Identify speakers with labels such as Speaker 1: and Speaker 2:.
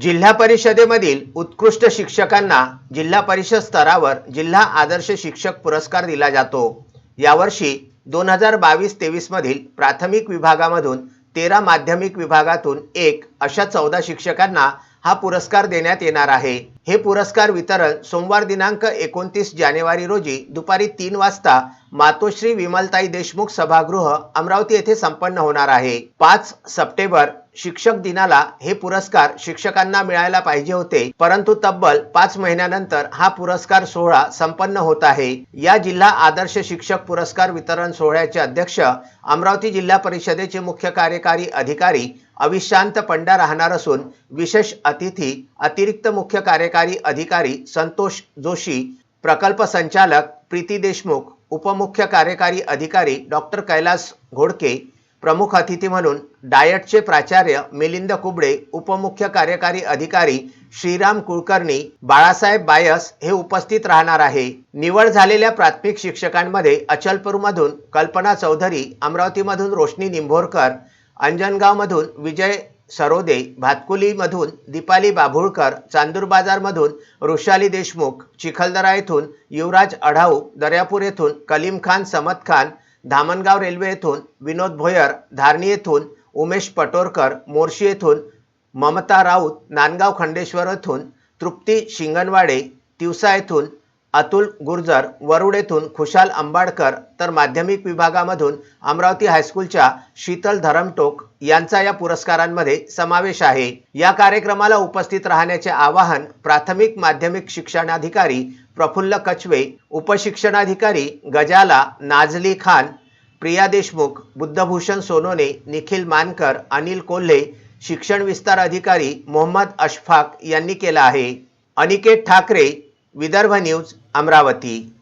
Speaker 1: जिल्हा परिषदेमधील उत्कृष्ट शिक्षकांना जिल्हा परिषद स्तरावर जिल्हा आदर्श शिक्षक पुरस्कार दिला जातो. यावर्षी दोन हजार बावीस तेवीसमधील प्राथमिक विभागामधून तेरा माध्यमिक विभागातून एक अशा चौदा शिक्षकांना हा पुरस्कार देण्यात येणार आहे. हे पुरस्कार वितरण सोमवार दिनांक एकोणतीस जानेवारी रोजी दुपारी तीन वाजता मातोश्री विमलताई देशमुख सभागृह अमरावती येथे संपन्न होणार आहे. पाच सप्टेंबर शिक्षक दिनाला हे पुरस्कार शिक्षकांना मिळायला पाहिजे होते परंतु तब्बल पाच महिन्यानंतर हा पुरस्कार सोहळा संपन्न होत आहे. या जिल्हा आदर्श शिक्षक पुरस्कार वितरण सोहळ्याचे अध्यक्ष अमरावती जिल्हा परिषदेचे मुख्य कार्यकारी अधिकारी अविशांत पंडा राहणार असून विशेष अतिथी अतिरिक्त मुख्य कार्यकारी अधिकारी संतोष जोशी प्रकल्प संचालक प्रीती देशमुख उपमुख्य कार्यकारी अधिकारी डॉक्टर कैलास घोडके प्रमुख अतिथी म्हणून डायटचे प्राचार्य मिलिंद कुबडे उपमुख्य कार्यकारी अधिकारी श्रीराम कुलकर्णी बाळासाहेब बायस हे उपस्थित राहणार आहे. निवड झालेल्या प्राथमिक शिक्षकांमध्ये अचलपूरमधून कल्पना चौधरी अमरावतीमधून रोशनी निंभोरकर अंजनगावमधून विजय सरोदे भातकुलीमधून दीपाली बाभुळकर चांदूर बाजारमधून वृषाली देशमुख चिखलदरा येथून युवराज अढाऊ दर्यापूर येथून कलीम खान समत खान धामणगाव रेल्वे येथून विनोद भोयर धारणी येथून उमेश पटोरकर मोर्शी येथून ममता राऊत नांदगाव खंडेश्वर येथून तृप्ती शिंगणवाडे तिवसा येथून अतुल गुर्जर वरुड येथून खुशाल अंबाडकर तर माध्यमिक विभागामधून अमरावती हायस्कूलच्या शीतल धरमटोक यांचा या पुरस्कारांमध्ये समावेश आहे. या कार्यक्रमाला उपस्थित राहण्याचे आवाहन प्राथमिक माध्यमिक शिक्षणाधिकारी प्रफुल्ल कचवे उपशिक्षणाधिकारी गजाला नाझली खान प्रिया देशमुख बुद्धभूषण सोनोने निखिल मानकर अनिल कोल्हे शिक्षण विस्तार अधिकारी मोहम्मद अशफाक यांनी केला आहे. अनिकेत ठाकरे विदर्भ न्यूज अमरावती.